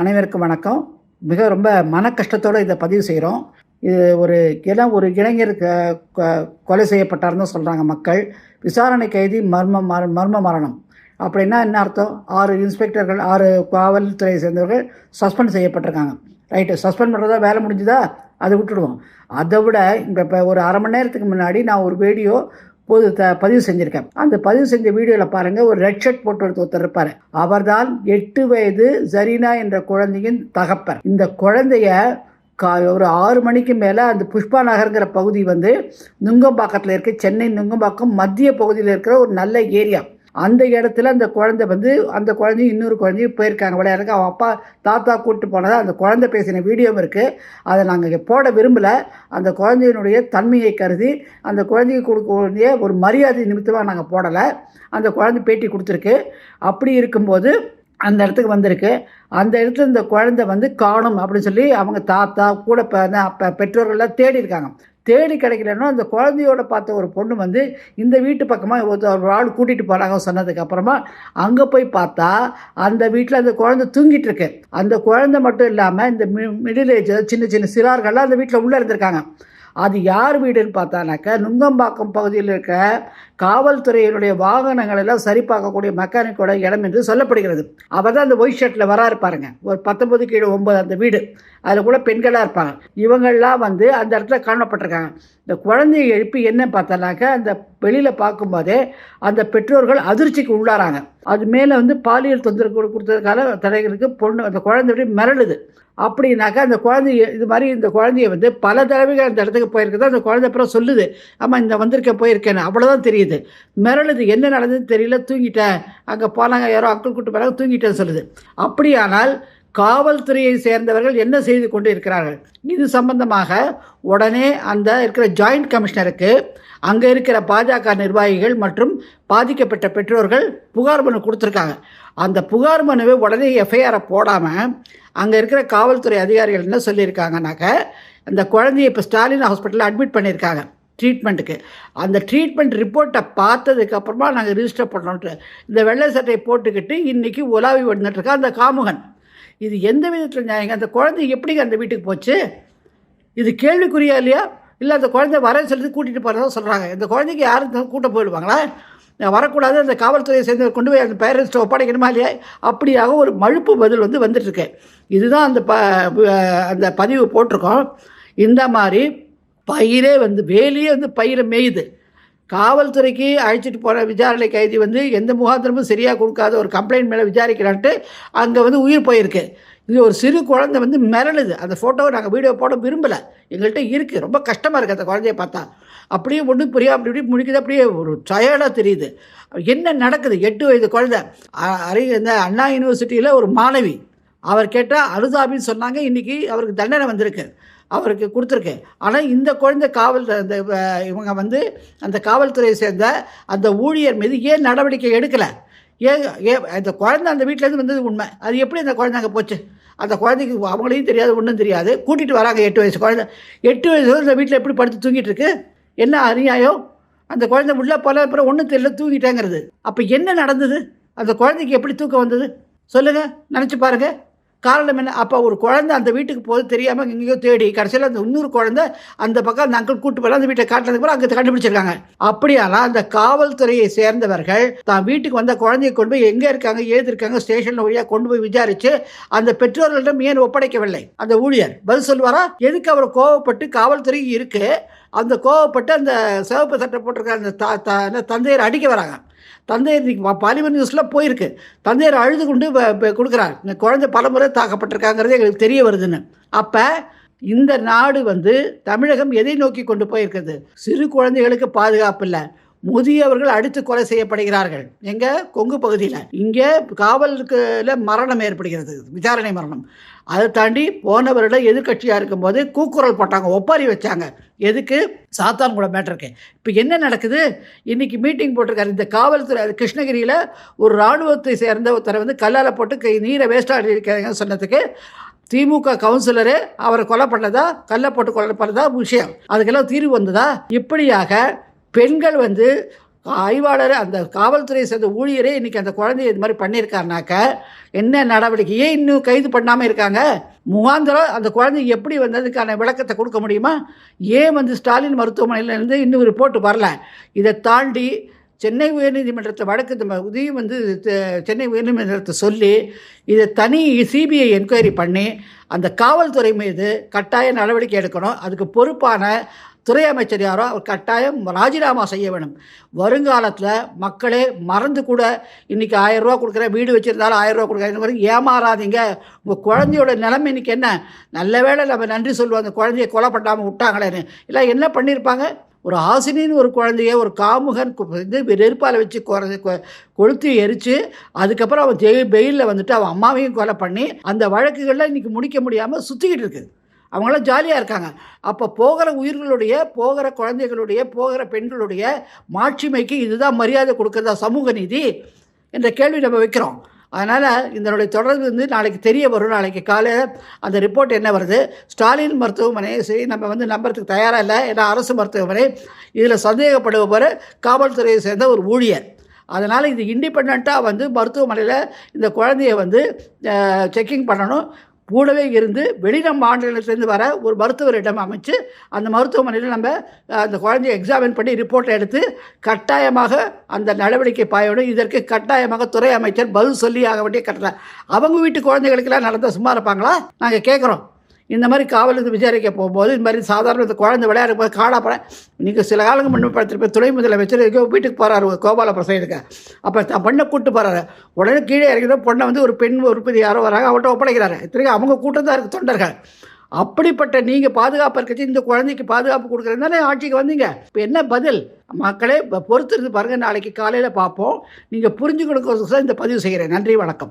அனைவருக்கும் வணக்கம். மிக ரொம்ப மன கஷ்டத்தோடு இதை பதிவு செய்கிறோம் இது ஒரு இளம் ஒரு இளைஞர் க- கொ- கொலை செய்யப்பட்டார்னு சொல்கிறாங்க மக்கள். விசாரணை கைதி மர்ம மர்ம மரணம். அப்படின்னா என்ன அர்த்தம்? ஆறு இன்ஸ்பெக்டர்கள் ஆறு காவல்துறையை சேர்ந்தவர்கள் சஸ்பெண்ட் செய்யப்பட்டிருக்காங்க. ரைட்டு சஸ்பெண்ட் பண்ணுறதா வேலை முடிஞ்சுதா? அதை விட்டுடுவோம். அதை விட இங்கே இப்போ ஒரு அரை மணி நேரத்துக்கு முன்னாடி நான் ஒரு வீடியோ போது த பதிவு செஞ்சுருக்கேன். அந்த பதிவு செஞ்ச வீடியோவில் பாருங்கள் ஒரு ரெட் ஷர்ட் போட்டு ஒருத்தர் ஒருத்தர் இருப்பார். அவர்தான் எட்டு வயது ஜரீனா என்ற குழந்தையின் தகப்பர் இந்த குழந்தைய கா ஒரு ஆறு மணிக்கு மேலே அந்த புஷ்பா நகருங்கிற பகுதி வந்து நுங்கம்பாக்கத்தில் இருக்க. சென்னை நுங்கம்பாக்கம் மத்திய பகுதியில் இருக்கிற ஒரு நல்ல ஏரியா. அந்த இடத்துல அந்த குழந்தை வந்து அந்த குழந்தையும் இன்னொரு குழந்தையும் போயிருக்காங்க. விளையாடுறதுக்கு அவன் அப்பா தாத்தா கூப்பிட்டு போனதா அந்த குழந்தை பேசின வீடியோவும் இருக்குது அதை நாங்கள் போட விரும்பலை. அந்த குழந்தையினுடைய தன்மையை கருதி அந்த குழந்தைக்கு கொடுக்கக்கூடிய ஒரு மரியாதை நிமித்தமாக நாங்கள் போடலை. அந்த குழந்தை பேட்டி கொடுத்துருக்கு. அப்படி இருக்கும்போது அந்த இடத்துக்கு வந்திருக்கு. அந்த இடத்துல இந்த குழந்தை வந்து காணும் அப்படின்னு சொல்லி அவங்க தாத்தா கூட இப்போ பெற்றோர்கள்லாம் தேடி இருக்காங்க தேடி கிடைக்கலன்னா அந்த குழந்தையோட பார்த்த ஒரு பொண்ணு வந்து இந்த வீட்டு பக்கமாக ஒரு ஆள் கூட்டிகிட்டு போகிறாங்க சொன்னதுக்கப்புறமா அங்கே போய் பார்த்தா அந்த வீட்டில் அந்த குழந்தை தூங்கிட்டு இருக்கு. அந்த குழந்தை மட்டும் இல்லாமல் இந்த மிடில் ஏஜ் சின்ன சின்ன சிறார்கள்லாம் அந்த வீட்டில் உள்ளே இருந்திருக்காங்க. அது யார் வீடுன்னு பார்த்தானாக்கா நுங்கம்பாக்கம் பகுதியில் இருக்க காவல்துறையினுடைய வாகனங்கள் எல்லாம் சரி பார்க்கக்கூடிய மெக்கானிக்கோட இடம் என்று சொல்லப்படுகிறது. அவர் தான் அந்த ஒயிட் ஷர்ட்டில் வரா இருப்பாருங்க ஒரு பத்தொம்பது கீழே ஒம்பது அந்த வீடு. அதில் கூட பெண்களாக இருப்பாங்க. இவங்கள்லாம் வந்து அந்த இடத்துல காணப்பட்டிருக்காங்க. இந்த குழந்தையை எழுப்பி என்ன பார்த்தானாக்கா அந்த வெளியில் பார்க்கும்போதே அந்த பெற்றோர்கள் அதிர்ச்சிக்கு உள்ளாராங்க. அது மேலே வந்து பாலியல் தொந்தரவு கொடு- கொடுத்ததுக்கான தடைகளுக்கு பொண்ணு அந்த குழந்தை மிரளுது. அப்படின்னாக்கா அந்த குழந்தைய இது மாதிரி இந்த குழந்தைய வந்து பல தடவைகள் அந்த இடத்துக்கு போயிருக்குது அந்த குழந்தை அப்புறம் சொல்லுது ஆமாம் இந்த வந்திருக்க போயிருக்கேன்னு. அவ்வளோதான் தெரியுது. மிரளுது என்ன நடந்ததுன்னு தெரியல தூங்கிட்டேன். அங்கே போனாங்க யாரோ அக்கள் கூட்டு போனாங்க தூங்கிட்டேன்னு சொல்லுது. அப்படியானால் காவல்துறையை சேர்ந்தவர்கள் என்ன செய்து கொண்டு இருக்கிறார்கள் இது சம்பந்தமாக உடனே அந்த இருக்கிற ஜாயிண்ட் கமிஷனருக்கு அங்கே இருக்கிற பாஜக நிர்வாகிகள் மற்றும் பாதிக்கப்பட்ட பெற்றோர்கள் புகார் மனு கொடுத்துருக்காங்க. அந்த புகார் மனுவை உடனே எஃப்ஐஆரை போடாமல் அங்கே இருக்கிற காவல்துறை அதிகாரிகள் என்ன சொல்லியிருக்காங்கனாக்க அந்த குழந்தைய இப்போ ஸ்டாலின் ஹாஸ்பிட்டலில் அட்மிட் பண்ணியிருக்காங்க ட்ரீட்மெண்ட்டுக்கு அந்த ட்ரீட்மெண்ட் ரிப்போர்ட்டை பார்த்ததுக்கப்புறமா நாங்கள் ரிஜிஸ்டர் பண்ணோன்ட்டு இந்த வெள்ளை சட்டையை போட்டுக்கிட்டு இன்றைக்கி உலாவி வந்துட்டுருக்கா அந்த காமுகன். இது எந்த விதத்தில் நியாயங்க? அந்த குழந்தை எப்படிங்க அந்த வீட்டுக்கு போச்சு? இது கேள்விக்குறியா இல்லையா? இல்லை அந்த குழந்தை வரேன்னு சொல்லி கூட்டிகிட்டு போகிறதா சொல்கிறாங்க இந்த குழந்தைக்கு யாரும் கூட்ட போயிடுவாங்களா? நான் வரக்கூடாது அந்த காவல்துறையை சேர்ந்து கொண்டு போய் அந்த பேரண்ட்ஸ்ட்டை ஒப்படைக்கணுமா இல்லையா? அப்படியாக ஒரு மழுப்பு பதில் வந்து வந்துட்டுருக்கு. இதுதான் அந்த ப அந்த பதிவு போட்டிருக்கோம். இந்த மாதிரி பயிரே வந்து வேலியே வந்து பயிரை மேயுது. காவல்துறைக்கு அழைச்சிட்டு போகிற விசாரணை கைதி வந்து எந்த முகாந்திரமும் சரியாக கொடுக்காத ஒரு கம்ப்ளைண்ட் மேலே விசாரிக்கிறான்ட்டு அங்கே வந்து உயிர் போயிருக்கு. இது ஒரு சிறு குழந்தை வந்து மிரளுது. அந்த ஃபோட்டோவை நாங்கள் வீடியோ போட விரும்பலை. எங்கள்கிட்ட இருக்குது ரொம்ப கஷ்டமாக இருக்குது அந்த குழந்தைய பார்த்தா. அப்படியே ஒன்றும் புரியா அப்படி இப்படி முடிக்குது. அப்படியே ஒரு டயர்டாக தெரியுது. என்ன நடக்குது? எட்டு வயது குழந்தை. அ- அறி இந்த அண்ணா யூனிவர்சிட்டியில் ஒரு மாணவி. அவர் கேட்டால் அனுதாபின்னு சொன்னாங்க. இன்றைக்கி அவருக்கு தண்டனை வந்திருக்கு. அவருக்கு கொடுத்துருக்கு ஆனால் இந்த குழந்தை காவல் அந்த இவங்க வந்து அந்த காவல்துறையை சேர்ந்த அந்த ஊழியர் மீது ஏன் நடவடிக்கை எடுக்கலை? ஏன் ஏ அந்த குழந்தை அந்த வீட்டிலேருந்து வந்தது உண்மை. அது எப்படி அந்த குழந்தை அங்கே போச்சு? அந்த குழந்தைக்கு அவங்களையும் தெரியாது ஒன்றும் தெரியாது. கூட்டிகிட்டு வராங்க எட்டு வயசு குழந்தை. எட்டு வயசு இந்த வீட்டில் எப்படி படுத்து தூங்கிட்டு இருக்கு? என்ன அநியாயம்? அந்த குழந்தை உள்ளே போல அப்புறம் ஒன்றும் தெரியல தூங்கிட்டேங்கிறது. அப்போ என்ன நடந்தது? அந்த குழந்தைக்கு எப்படி தூக்கம் வந்தது? சொல்லுங்கள் நினச்சி பாருங்கள் காரணம் என்ன? அப்போ ஒரு குழந்தை அந்த வீட்டுக்கு போது தெரியாமல் எங்கேயோ தேடி கடைசியில் அந்த இன்னொரு குழந்தை அந்த பக்கம் அந்த அங்கிள் கூட்டு போய் அந்த வீட்டை காட்டுறதுக்கு அப்புறம் அங்கே கண்டுபிடிச்சிருக்காங்க. அப்படியானால் அந்த காவல்துறையை சேர்ந்தவர்கள் தான் வீட்டுக்கு வந்த குழந்தையை கொண்டு போய் எங்கே இருக்காங்க ஏது இருக்காங்க ஸ்டேஷன் வழியாக கொண்டு போய் விசாரித்து அந்த பெற்றோர்களிடம் ஏன் ஒப்படைக்கவில்லை? அந்த ஊழியர் பதில் சொல்வாரா எதுக்கு அவர் கோவப்பட்டு காவல்துறை இருக்குது அந்த கோவப்பட்டு அந்த சிவப்பு சட்டை போட்டிருக்க அந்த த த- தந்தையர் அடிக்க வராங்க. தந்தையர் இன்னைக்கு பாலிமர் நியூஸில் போயிருக்கு. தந்தையர் அழுது கொண்டு வ- கொடுக்குறார். இந்த குழந்தை பலமுறை தாக்கப்பட்டிருக்காங்கிறது எங்களுக்கு தெரிய வருதுன்னு. அப்போ இந்த நாடு வந்து தமிழகம் எதை நோக்கி கொண்டு போயிருக்குது? சிறு குழந்தைகளுக்கு பாதுகாப்பு இல்லை. முதியவர்கள் அடித்து கொலை செய்யப்படுகிறார்கள். எங்க? கொங்கு பகுதியில். இங்கே காவலுக்கு மரணம் ஏற்படுகிறது. விசாரணை மரணம். அதை தாண்டி போன வருடம் எதிர்க்கட்சியாக இருக்கும்போது கூக்குரல் போட்டாங்க. ஒப்பாரி வச்சாங்க. எதுக்கு? சாத்தான்குளம் மேட்டருக்கு இப்போ என்ன நடக்குது? இன்றைக்கி மீட்டிங் போட்டிருக்காரு. இந்த காவல்துறை கிருஷ்ணகிரியில் ஒரு இராணுவத்தை சேர்ந்த ஒருத்தரை வந்து கல்லால் போட்டு கை நீரை வேஸ்ட்டாக இருக்காங்க சொன்னதுக்கு திமுக கவுன்சிலரு அவரை கொலை பண்ணதா? கல்லை போட்டு கொலை பண்ணதா? விஷயம். அதுக்கெல்லாம் தீர்வு வந்ததா? இப்படியாக பெண்கள் வந்து ஆய்வாளர் அந்த காவல்துறையை சேர்ந்த ஊழியரே இன்றைக்கி அந்த குழந்தைய இது மாதிரி பண்ணியிருக்காருனாக்க என்ன நடவடிக்கை? ஏன் இன்னும் கைது பண்ணாமல் இருக்காங்க? முகாந்திரம் அந்த குழந்தை எப்படி வந்ததுக்கான விளக்கத்தை கொடுக்க முடியுமா? ஏன் வந்து ஸ்டாலின் மருத்துவமனையிலேருந்து இன்னும் ரிப்போர்ட் வரல? இதை தாண்டி சென்னை உயர்நீதிமன்றத்தை வழக்கு இந்த இதையும் வந்து சென்னை உயர்நீதிமன்றத்தை சொல்லி இதை தனி சிபிஐ என்கொயரி பண்ணி அந்த காவல்துறை மீது கட்டாய நடவடிக்கை எடுக்கணும். அதுக்கு பொறுப்பான துறை அமைச்சர் யாரோ அவர் கட்டாயம் ராஜினாமா செய்ய வேணும். வருங்காலத்தில் மக்களே மறந்து கூட இன்றைக்கி ஆயரூவா கொடுக்குறேன் வீடு வச்சுருந்தாலும் ஆயரூவா கொடுக்குறேன் இந்த மாதிரி ஏமாறாதீங்க. உங்கள் குழந்தையோட நிலைமை இன்றைக்கி என்ன? நல்ல வேளை நம்ம நன்றி சொல்லுவோம் அந்த குழந்தைய கொலை பண்ணாமல் விட்டாங்களேன்னு. இல்லை என்ன பண்ணியிருப்பாங்க ஒரு ஆசினின்னு ஒரு குழந்தைய ஒரு காமுகன் இது நெருப்பால் வச்சு குறை கொ- கொளுத்தி எரித்து அதுக்கப்புறம் அவன் ஜெயில் பெயிலில் வந்துட்டு அவன் அம்மாவையும் கொலை பண்ணி அந்த வழக்குகளில் இன்றைக்கி முடிக்க முடியாமல் சுற்றிக்கிட்டு இருக்குது அவங்களாம் ஜாலியாக இருக்காங்க. அப்போ போகிற உயிர்களுடைய போகிற குழந்தைகளுடைய போகிற பெண்களுடைய மாட்சிமைக்கு இதுதான் மரியாதை கொடுக்குறதா சமூக நீதி என்ற கேள்வி நம்ம வைக்கிறோம். அதனால் இதனுடைய தொடர்பு வந்து நாளைக்கு தெரிய வரும். நாளைக்கு காலையில் அந்த ரிப்போர்ட் என்ன வருது? ஸ்டாலின் மருத்துவமனை சரி நம்ம வந்து நம்புறதுக்கு தயாராக இல்லை. ஏன்னா அரசு மருத்துவமனை. இதில் சந்தேகப்படுபவர் காவல்துறையை சேர்ந்த ஒரு ஊழியர். அதனால் இது இண்டிபெண்ட்டாக வந்து மருத்துவமனையில் இந்த குழந்தைய வந்து செக்கிங் பண்ணணும். கூடவே இருந்து வெளிநம் மாநிலத்திலேருந்து வர ஒரு மருத்துவரிடம் அமைச்சு அந்த மருத்துவமனையில் நம்ம அந்த குழந்தைய எக்ஸாமின் பண்ணி ரிப்போர்ட்டை எடுத்து கட்டாயமாக அந்த நடவடிக்கை பாயணும். இதற்கு கட்டாயமாக துறை அமைச்சர் பதில் சொல்லி ஆக வேண்டிய கட்டளை. அவங்க வீட்டு குழந்தைகளுக்கெல்லாம் நடந்தால் சும்மா இருப்பாங்களா? நாங்கள் கேட்குறோம் இந்த மாதிரி காவலுக்கு விசாரிக்க போகும்போது இந்த மாதிரி சாதாரண இந்த குழந்தை விளையாடும் போது காணா போகிறேன் நீங்கள் சில காலங்கள் முன்பு பார்த்துருப்ப துணை முதலமைச்சர் எங்கேயோ வீட்டுக்கு போகிறாரு கோபால பிரசாதுக்கு அப்போ தான் பொண்ணை கூப்பிட்டு போகிறாரு உடனே கீழே இறங்கிதான் பொண்ணை வந்து ஒரு பெண் உறுப்பினர் யாரோ வராங்க அவர்கிட்ட ஒப்படைக்கிறாரு. இத்தனைக்கு அவங்க கூட்டம் தான் இருக்குது தொண்டர்கள். அப்படிப்பட்ட நீங்கள் பாதுகாப்பு இருக்கச்சு இந்த குழந்தைக்கு பாதுகாப்பு கொடுக்குறது தானே ஆட்சிக்கு வந்தீங்க. இப்போ என்ன பதில்? மக்களே பொறுத்திருந்து பாருங்கள் நாளைக்கு காலையில் பார்ப்போம். நீங்கள் புரிஞ்சு புரிஞ்சுக்கணுக்கோசம் இந்த பதிவு செய்கிறேன். நன்றி வணக்கம்.